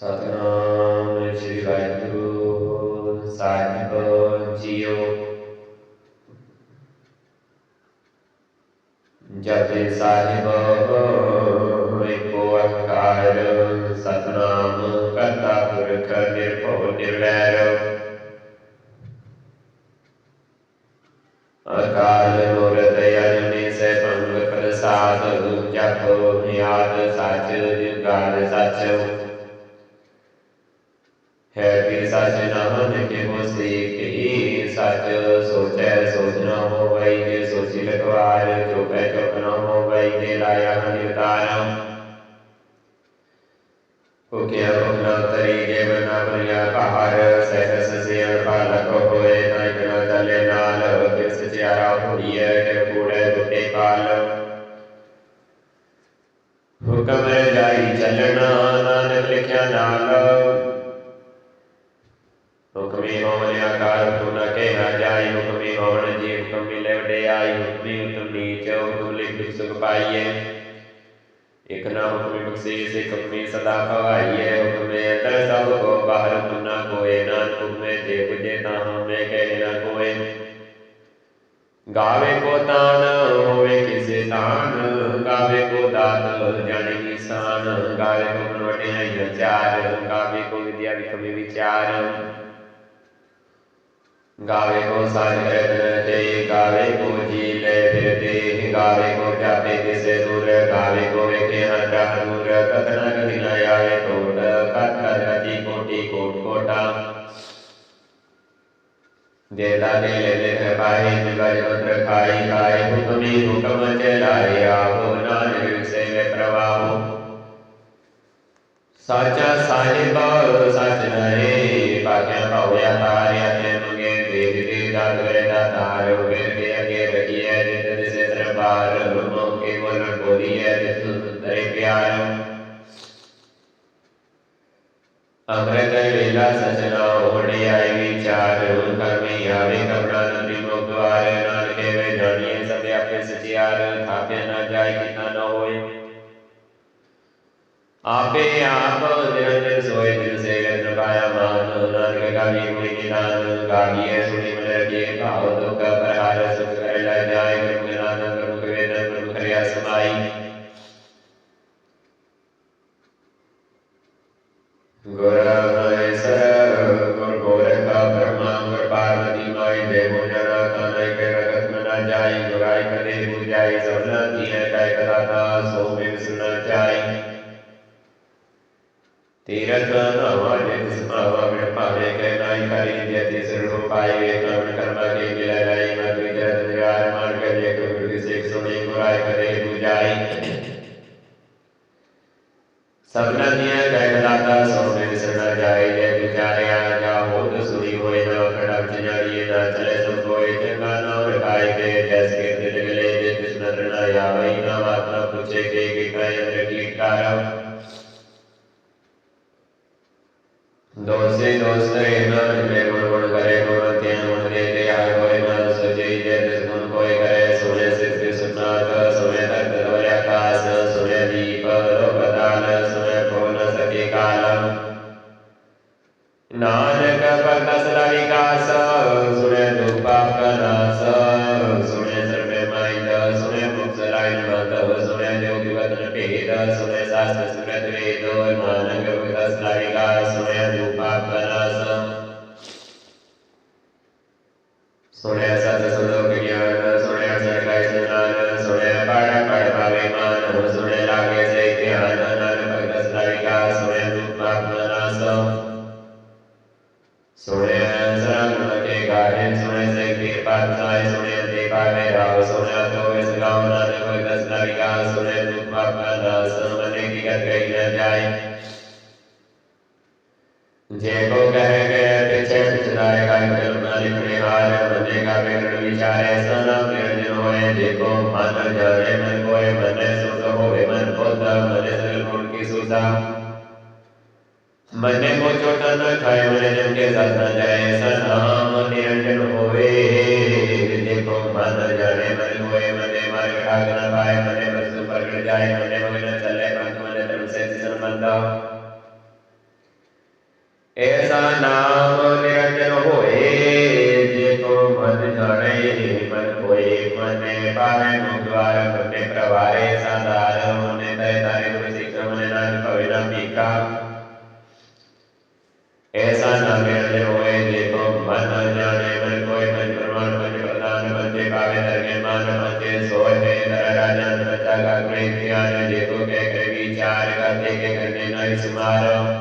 ਸਤਨਾਮ ਸ੍ਰੀ ਵਾਹਿਗੁਰੂ ਸਾਹਿਬ ਜੀਓ ਜਪੇ ਸਾਹਿਬ ਏਕ ਓੰਕਾਰ ਸਤਨਾਮ ਕਰਤਾ ਪੁਰਖ ਨਿਰਭਉ ਨਿਰਵੈਰ ਅਕਾਲ ਮੂਰਤ ਅਜੂਨੀ ਸੈਭੰ ਪ੍ਰਸਾਦ ਜਪੋ ਨਿਆਦ ਸੱਚ ਜੁਗਾਦ ਸੱਚ है सच नाहन केवो सीख ही सच सोचै सोच न हो वही के सोची लखवार चुप है चुप न हो वही के लाया नितारा कुकिया कुकना तरी के बना बनिया पहाड़ सहस से पालक होए नायक न चले नाल फिर सचियारा होड़िए के कूड़े दुटे पाल हुक्म जाई चलना नानक लिखिया नाल ਹੁਕਮੀ ਹੋਵਨ ਆਕਾਰ ਤੂੰ ਨ ਕਹਿਆ ਜਾਈ ਹੁਕਮੀ ਹੋਵਨ ਜੀ ਹੁਕਮ ਮਿਲੇ ਵਡਿਆਈ ਹੁਕਮੀ ਉਤਮ ਨੀਚ ਹੁਕਮ ਲਿਖ ਦੁਖ ਸੁਖ ਪਾਈਏ। ਇਕ ਨਾ ਹੁਕਮੀ ਬਖਸ਼ੀਸ, ਇਕ ਹੁਕਮੀ ਸਦਾ ਭਵਾਈਏ। ਹੁਕਮੇ ਅੰਦਰ ਸਭ ਕੋ, ਬਾਹਰ ਹੁਕਮ ਨਾ ਕੋਏ ਨਾਨਕ ਹੁਕਮੇ ਜੇ ਬੁਝੇ ਤਾਂ ਹਮੇ ਕਹਿ ਨਾ ਕੋਏ। ਗਾਵੇ ਕੋ ਤਾਨ, ਹੋਵੇ ਕਿਸੇ ਤਾਨ, ਗਾਵੇ ਕੋ ਦਾਤ, ਜਾਣੇ ਨਿਸ਼ਾਨ। ਗਾਵੇ ਕੋ ਗੁਣ ਵਡਿਆਈ ਵਿਚਾਰ ਗਾਵੇ ਕੋ ਵਿਦਿਆ ਵਿਖਮੀ ਵਿਚਾਰ। गावे को सारे गावे को जी ले फिरते गावे को प्याते किसे दूर गावे को वेखे हटा दूर कथन दिलायावे कोट कथ कथी कोटि कोट कोटा देता दे ले ले है पाई दिवाय मंत्र खाई खाए हुक्मी हुक्म चलाए आओ नानक से वे प्रवाह साचा साहिब साच नरे पाक्या पाव्या तारिया Advaita Tayogini सबना दिया कैलाता सौ असत सोळे जण के गाडे सोळे जे के पाच जाय सोळे ते कावे राव सोळे तो इस गाव ना रे कोई दस तारिका सोळे तू पाप ना सर्वने की कर गई न जाए जे को कह गए पीछे पिछलाए का कर मालिक ने हार बने का बेर विचारे सना मेरे दिन होए देखो मान जाए मन कोए मने सुत होए मन को मन सर की सुता मन को चोटा न खाए, मन जम के साथ जाए सनाम निरंजन होवे देखो मत जाने, मन होए, मन मार खा कर पाए, मन बस पकड़ जाए is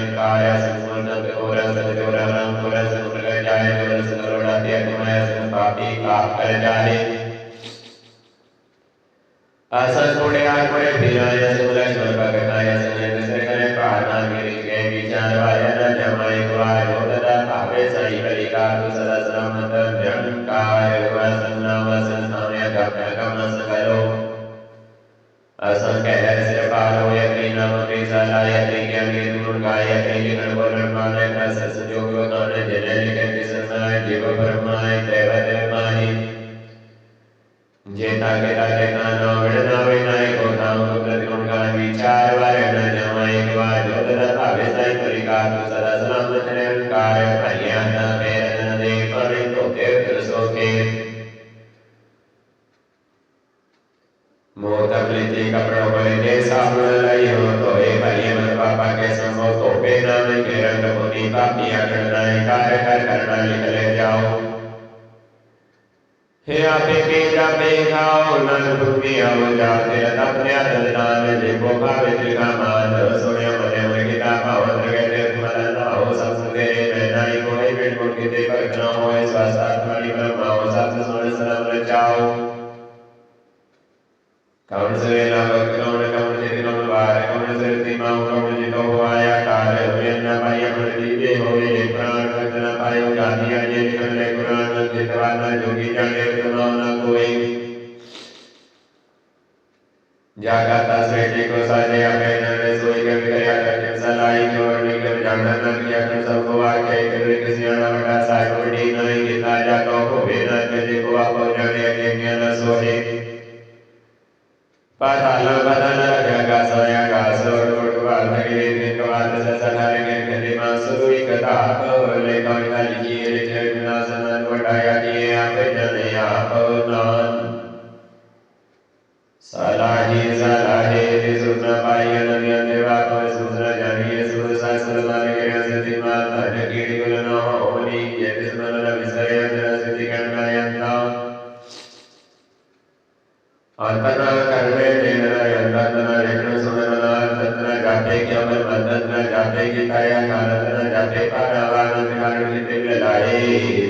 संकाय संसंद गौर सदगौर राम गौर संग जाए गौर संग रोड़ा दिया गुणाय संग पापी पाप कर जाए आसन कोड़े आ कोड़े फिराया संग लक्ष्मण भगताया संग नज़र करे पाना मेरे के विचार वाया न जमा ပေခောလန္တုပိယဝဒတေအတ္တမြတ်တန္တာလေဘောဂဝေတိကမန္တော हुए। जागता को साजे अपने सोई कभी गया करके सलाई और निकल जाना न किया Salahi zalahi sudra paya namya deva kava sudra jariya sudra sa sudra kaya sati mata nakiri gulano oni yati smana visaya jara sati kandaya tam antana karve nena yantana yatra sudana tatra gate kya mar tatra gate kitaya karatana gate paravana viharu vitilalaye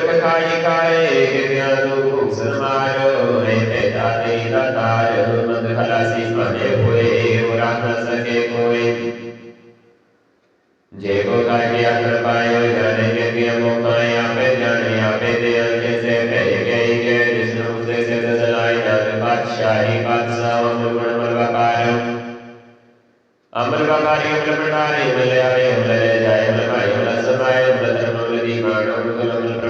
प्रकाशिकाय रूप समारोह तारे लतार मंद खलासी बने हुए उड़ा न सके कोई जे को ताकि आकर पायो जाने के लिए मौका यहाँ पे जाने यहाँ पे दे अच्छे से कहे कहे के जिसने उसे से चलाए जाने बादशाही बादशाह अमर अमर बकार अमर बकारी अमर भंडारी मलयाले मलय जाए मलमाई मलसमाए मलधर्म मलदीपान अमर कलम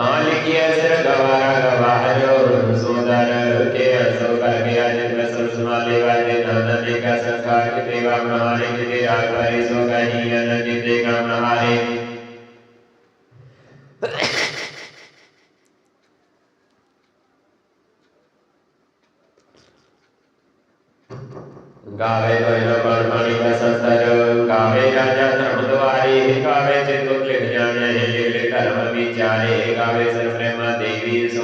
காலிக்கிய சிறகவார கவாரோ சோதர கே அசோகர் கே அஜன் பிரசுர் சுமாரி வாஜி நானந்தே का संस्कार के देवा महारे के दे आगवारी सो कहीं अनंत के दे का महारे गावे कोई ना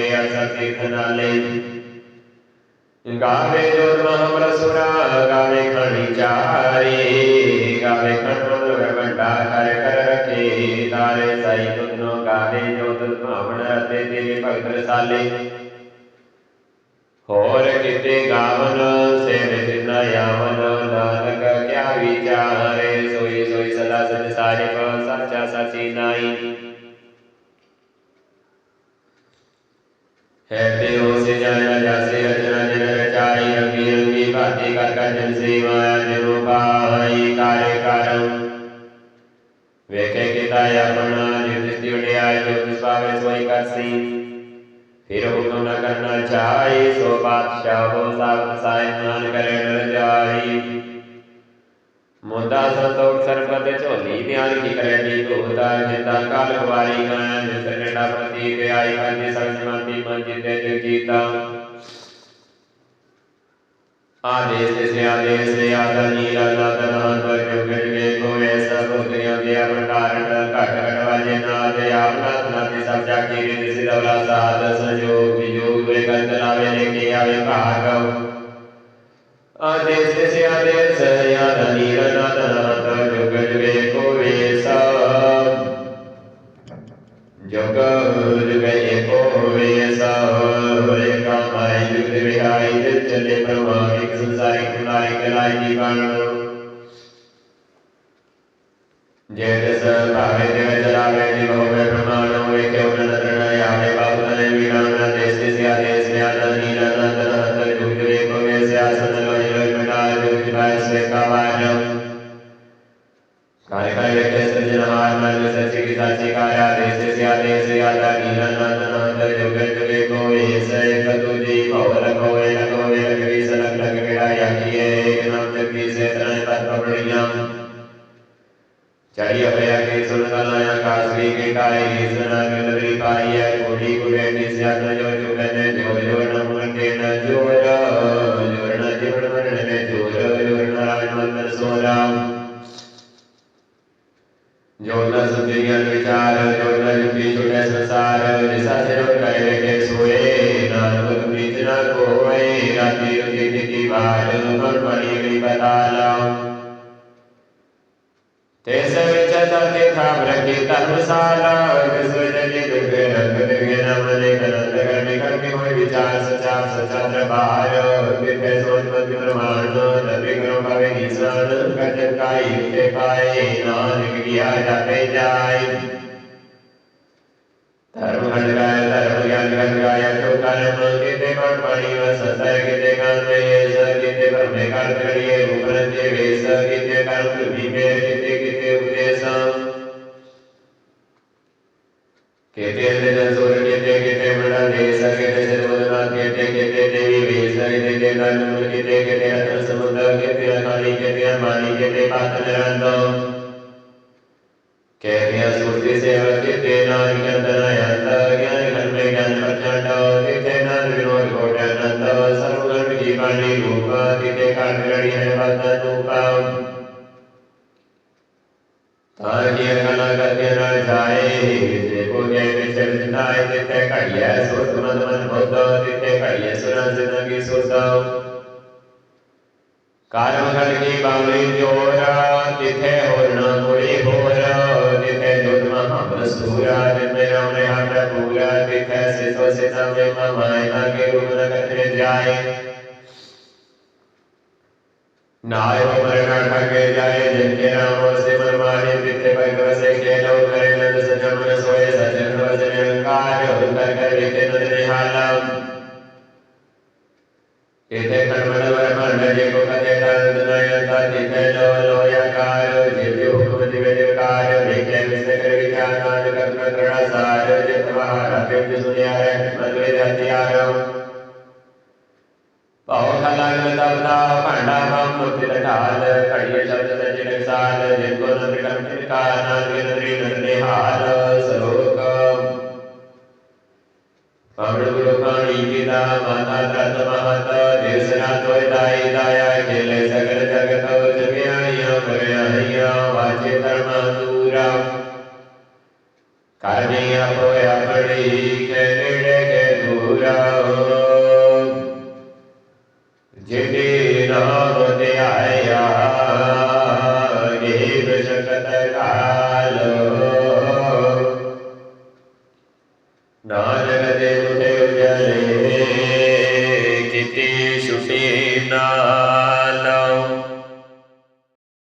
असतीर्थनाले गावे दुर्महम रसुरा गावे खड़ी चारे। गावे खड़ो भंडा कर कर रखे। तारे साई तुनो गावे जो दुर्महम रते दिल भगत साले। होर किते गावन सेर जिना यावन। ਹੈ ਤੇ ਹੋ ਸੇ ਜਾਣਾ ਜਾਸੇ ਰਚਨਾ ਜਨ ਰਚਾਈ ਰੰਗੀ ਰੰਗੀ ਭਾਤੀ ਕਰ ਕਰ ਜਨ ਸੇਵਾ ਜਨੋ ਪਾਈ ਕਾਰੇ ਕਰਮ। ਵੇਖੇ ਕੀਤਾ ਆਪਣਾ, ਜਿਤ ਦਿਉੜਿਆ ਜੋ ਤਿਸ ਪਾਵੇ ਸੋਈ ਕਰਸੀ। ਫਿਰ ਹੁਕਮ ਨ ਕਰਨਾ ਚਾਹੀ ਸੋ ਬਾਦਸ਼ਾਹ ਹੋ ਸਾਬਤ ਸਾਇ ਨਾਨ ਕਰੇ ਨਰ ਜਾਈ मुद्दा संतोख सरपद झोली ध्यान की करे नीक होता ज़िंदा काल कुवारी गाया जिस डंडा प्रतीक आई अन्य संजमाती मन जिते जो जीता आदेश से आदेश से आदा नीरा दादा दान पर जो गिर गए को ऐसा भोगनिया दिया भंडारण घट घटवाजे नाथ आप नाथ नाथ सब जाके रे सिरवला साध संजोग वियोग वे कंतरावे लेके आवे भाग 耶德萨拉维耶。मंत्र सोराम जोड़ना सुंदरिया विचार जोड़ना युक्ति छुटे संसार जिसा से रोक करे के होए विचार सचा सचा दरबार विद्य सोच मत प्रमाण नबी करो भावे निशान कज़न काई उठे पाए नानक किया जाते जाए धर्म खंड गाय धर्म ज्ञान खंड गाय तो कर्म किते मन पड़ी व संसार किते काल में ये स किते ब्रह्मे काल करिए अंधजन सूर तिथे कड़िया सुरन ज़िंदगी सुत खंड की बावली जोरा तिथे होर न कोई होर तिथे दुर्द महाप्रसूरा तिथे राम हाथ पूरा तिथे सितो सिता में ममाय के रूप न कथने जाए नाय मरण ठगे जाए जिनके नाम से मन मारे तिथे भगव से खेलो करे नंद सजम मन सोए सजन वज़न अहंकार कर कर लेते नद निहालम तिथे कर्मण वर मन जे को कथे तंद नयन तिथे लो लो यकार जिव्य हुकुम दिव्य दिवकार विखे विष्ण कर विचार नाद कर्म करण सार जित महारा प्रेम सुनिया मन वे हथियारम पाओ खलाग तबला भांडा बम मुक्ति ढाल कड़िए शब्द सचिन साल जिनको नंद कर्म तिनका नाद नंद्री नंदे हाल सलोक पवड़ गुरु पाणी पिता माता त्रत महत तो दाई दाया खेले सगर जगत जगयाया मरया वाचे धर्म दूरा करनिया होया पड़ी के नेड़े के दूरा।